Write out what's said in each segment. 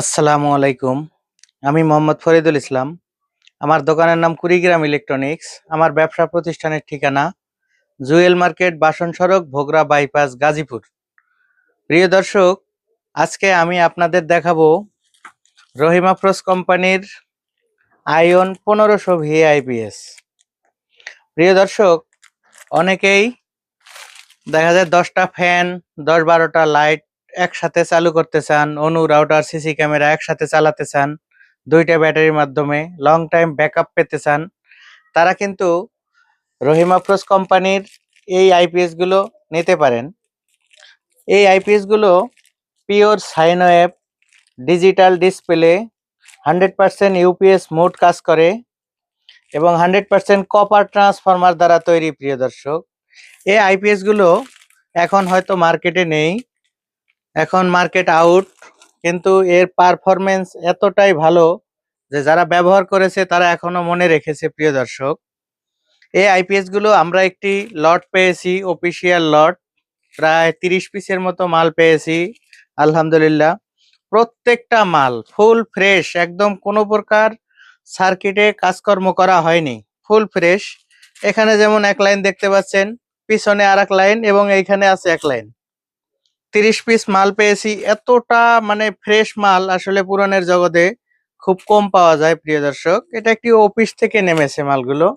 আসসালামু আলাইকুম। আমি মোহাম্মদ ফরিদুল ইসলাম। আমার দোকানের নাম কুড়িগ্রাম ইলেকট্রনিক্স। আমার ব্যবসা প্রতিষ্ঠানের ঠিকানা জুয়েল মার্কেট, বাসন সড়ক, ভোগরা বাইপাস, গাজীপুর। প্রিয় দর্শক, আজকে আমি আপনাদের দেখাবো রহিমাফ্রোস কোম্পানির আয়ন পনেরোশো ভিআইপিএস। প্রিয় দর্শক, অনেকেই দেখা যায় দশটা ফ্যান, দশ বারোটা লাইট একসাথে চালু করতে চান, অনু রাউটার, সিসি ক্যামেরা একসাথে চালাতে চান, দুইটা ব্যাটারির মাধ্যমে লং টাইম ব্যাকআপ পেতে চান, তারা কিন্তু রহিমা রহিমাপ্রোস কোম্পানির এই আইপিএসগুলো নিতে পারেন। এই আইপিএসগুলো pure sine wave, digital display, hundred percent UPS mode কাজ করে এবং হান্ড্রেড পার্সেন্ট কপার ট্রান্সফরমার দ্বারা তৈরি, প্রিয় দর্শক। এই আইপিএসগুলো এখন হয়তো মার্কেটে নেই। এখন মার্কেট আউট কিন্তু এর পারফরমেন্স এতটাই ভালো যে যারা ব্যবহার করেছে তারা এখনও মনে রেখেছে, প্রিয় দর্শক। এই আইপিএসগুলো আমরা একটি লট পেয়েছি অফিসিয়াল লট প্রায় তিরিশ পিসের মতো মাল পেয়েছি, আলহামদুলিল্লাহ। প্রত্যেকটা মাল ফুল ফ্রেশ একদম কোনো প্রকার সার্কিটে কাজকর্ম করা হয়নি ফুল ফ্রেশ এখানে যেমন এক লাইন দেখতে পাচ্ছেন, পিছনে আর লাইন এবং এইখানে আছে এক লাইন তিরিশ পিস মাল পেয়েছি। এতটা মানে ফ্রেশ মাল আসলে পুরানের জগতে খুব কম পাওয়া যায়, প্রিয় দর্শক। এটা একটি অফিস থেকে নেমেছে মালগুলো।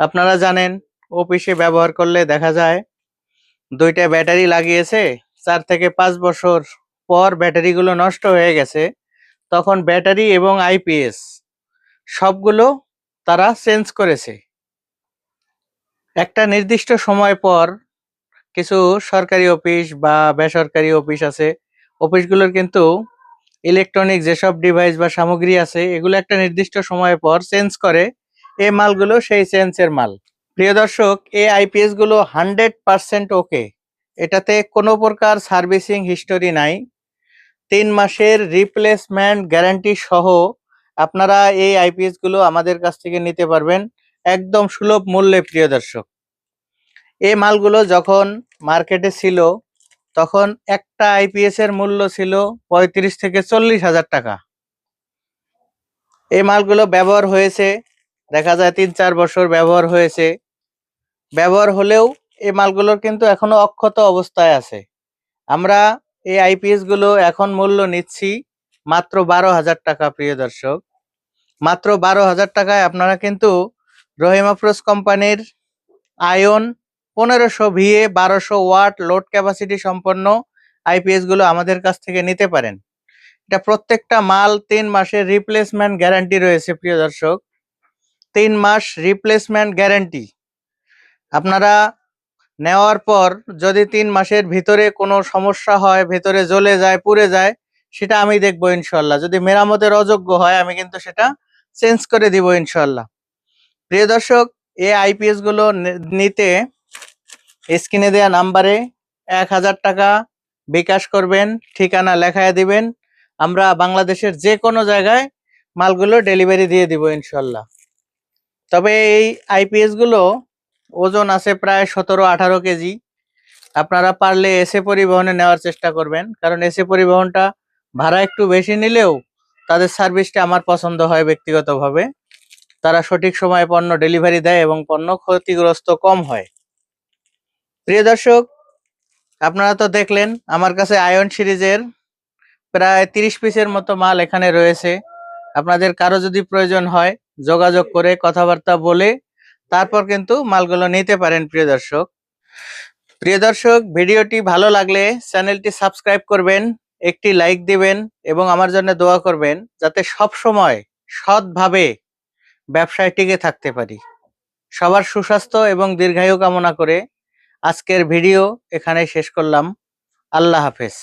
আপনারা জানেন অফিসে ব্যবহার করলে দেখা যায়, দুইটা ব্যাটারি লাগিয়েছে, চার থেকে পাঁচ বছর পর ব্যাটারিগুলো নষ্ট হয়ে গেছে। তখন ব্যাটারি এবং আইপিএস সবগুলো তারা চেঞ্জ করেছে। একটা নির্দিষ্ট সময় পর কিছু সরকারি অফিস বা বেসরকারি অফিস আছে। অফিসগুলোর কিন্তু ইলেকট্রনিক যেসব ডিভাইস বা সামগ্রী আছে, এগুলো একটা নির্দিষ্ট সময় পর চেঞ্জ করে। এই মালগুলো সেই চেঞ্জের মাল। প্রিয় দর্শক আইপিএসগুলো হান্ড্রেড পার্সেন্ট ওকে এটাতে কোনো প্রকার সার্ভিসিং হিস্টোরি নাই। তিন মাসের রিপ্লেসমেন্ট গ্যারান্টি সহ আপনারা এই আইপিএসগুলো আমাদের কাছ থেকে নিতে পারবেন। একদম সুলভ মূল্যে, প্রিয় দর্শক। এই মালগুলো যখন মার্কেটে ছিল, তখন একটা আইপিএস এর মূল্য ছিল পঁয়ত্রিশ থেকে চল্লিশ হাজার টাকা। এই মালগুলো ব্যবহার হয়েছে, দেখা যায় তিন চার বছর ব্যবহার হয়েছে। ব্যবহার হলেও এই মালগুলোর কিন্তু এখনও অক্ষত অবস্থায় আছে। আমরা এই আইপিএসগুলো এখন মূল্য নিচ্ছি মাত্র বারো হাজার টাকা, প্রিয় দর্শক। মাত্র বারো হাজার টাকায় আপনারা কিন্তু রহিমাফ্রোস কোম্পানির আয়ন পনেরোশো ভিএ, বারোশো ওয়াট লোড ক্যাপাসিটি সম্পন্ন আইপিএসগুলো আমাদের কাছ থেকে নিতে পারেন। এটা প্রত্যেকটা মাল তিন মাসের রিপ্লেসমেন্ট গ্যারান্টি রয়েছে, প্রিয় দর্শক। তিন মাস রিপ্লেসমেন্ট গ্যারান্টি আপনারা নেওয়ার পর যদি তিন মাসের ভিতরে কোনো সমস্যা হয়, ভেতরে জ্বলে যায়, পুড়ে যায়, সেটা আমি দেখব ইনশাল্লাহ যদি মেরামতের অযোগ্য হয়, আমি কিন্তু সেটা চেঞ্জ করে দিব ইনশাল্লাহ প্রিয় দর্শক, এই আইপিএসগুলো নিতে স্ক্রিনে দেওয়া নাম্বারে এক হাজার টাকা বিকাশ করবেন, ঠিকানা লেখায় দিবেন। আমরা বাংলাদেশের যে কোনো জায়গায় মালগুলো ডেলিভারি দিয়ে দিব ইনশাল্লাহ। তবে এই আইপিএসগুলো ওজন আছে প্রায় সতেরো আঠারো কেজি। আপনারা পারলে এসে পরিবহনে নেওয়ার চেষ্টা করবেন, কারণ এসে পরিবহনটা ভাড়া একটু বেশি নিলেও তাদের সার্ভিসটা আমার পছন্দ হয় ব্যক্তিগতভাবে। তারা সঠিক সময়ে পণ্য ডেলিভারি দেয় এবং পণ্য ক্ষতিগ্রস্ত কম হয়। প্রিয় দর্শক, আপনারা তো দেখলেন, আমার কাছে আয়ন সিরিজের প্রায় তিরিশ পিসের মতো মাল এখানে রয়েছে। আপনাদের কারও যদি প্রয়োজন হয়, যোগাযোগ করে কথাবার্তা বলে তারপর কিন্তু মালগুলো নিতে পারেন, প্রিয় দর্শক। প্রিয় দর্শক, ভিডিওটি ভালো লাগলে চ্যানেলটি সাবস্ক্রাইব করবেন, একটি লাইক দিবেন এবং আমার জন্য দোয়া করবেন, যাতে সব সময় সৎভাবে ব্যবসায় টিকে থাকতে পারি। সবার সুস্বাস্থ্য এবং দীর্ঘায়ু কামনা করে আজকের ভিডিও এখানে শেষ করলাম। আল্লাহ হাফেজ।